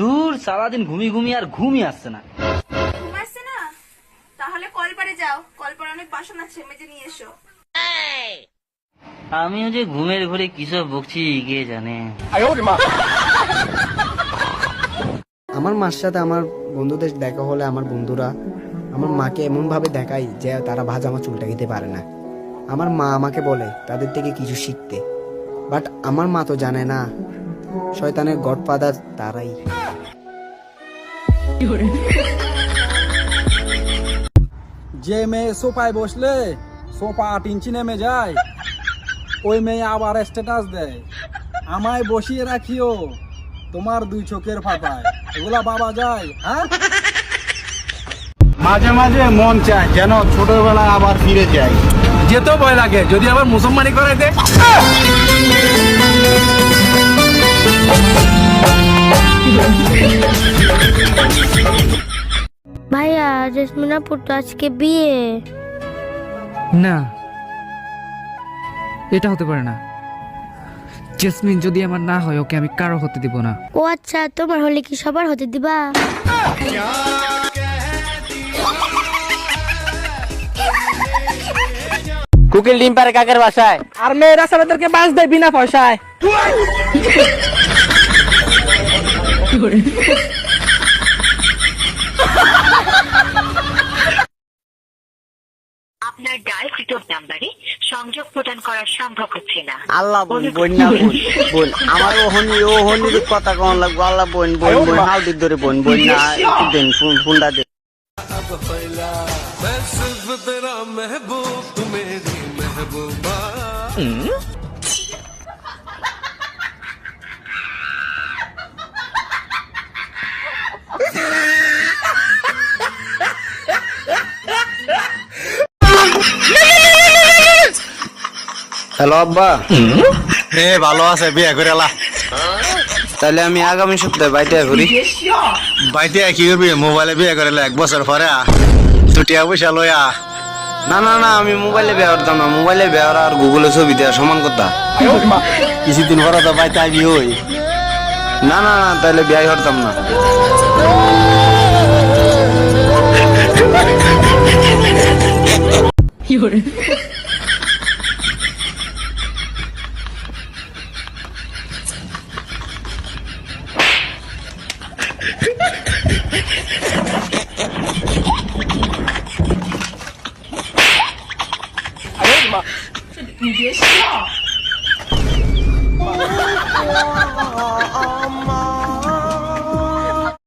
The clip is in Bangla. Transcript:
দূর সারাদিন ঘুমি ঘুমি আর ঘুমই আসছে না। ঘুম আসছে না? তাহলে কলপারে যাও। কলপারে অনেক বাসন আছে মেজে নিয়ে এসো। আমিও যে ঘুমের ঘরে কিসব বকছি কে জানে। আমার মার সাথে আমার বন্ধুদের দেখা হলে আমার বন্ধুরা আমার মাকে এমন ভাবে দেখায় যে তারা ভাজ আমার চুলটা খেতে পারে না। আমার মা আমাকে বলে তাদের থেকে কিছু শিখতে। বাট আমার মা তো জানে না শয়তানের গডফাদার তারাই। যে মেয়ে সোফায় বসলে সোফা আট ইঞ্চি নেমে যায় ওই মেয়ে আবার স্ট্যাটাস দেয়। আমায় বসিয়ে রাখিও তোমার দুই চোখের ফাটায় এগুলা বাবা যায় হ্যাঁ? মাঝে মাঝে মন চায় যেন ছোটবেলা আবার ফিরে যাই। যেতেও ভয় লাগে যদি আবার মুসলমানি করে দে ভাইয়া জেসমিনাপুর তো আজকে বিয়ে। না এটা হতে পারে না। জেসমিন যদি আমার না হয় ওকে আমি কারও হতে দিব না। ও আচ্ছা তোমার হলে কি সবার হতে দিবা? কুকিল ডিম পারে কাকের বাসায়? আর মেয়েরা ছেলেদেরকে বাস দেয় বিনা পয়সায়। আপনার ডায়ালকৃত নাম্বারে সংযোগ প্রদান করা সম্ভব হচ্ছে না। আল্লাহ বোন বোন না বোন বোন আমার ওহনি ওহনির কথা কোন লাগবো। আল্লাহ বোন বোন বোন হাউদির ধরে বোন বোন না একটু দেন ফোন ফোনটা দেন। হ্যালো আব্বা। এ ভালো আছে বিয়ে করে লা তাহলে আমি আগামী সপ্তাহে বাইতে করি বাইতে কি করবি? মোবাইলে বিয়ে করে লা, এক বছর পরে টিয়া পয়সা লইয়া। না না না আমি মোবাইলে ব্যবহার করতাম না। মোবাইলে ব্যবহার আর গুগলে ছবি দেওয়া সমান কথা। কিছুদিন পরে তো বাইতে আইবি ওই। না না না তাহলে বিয়ে করতাম না। 妈这 你别笑。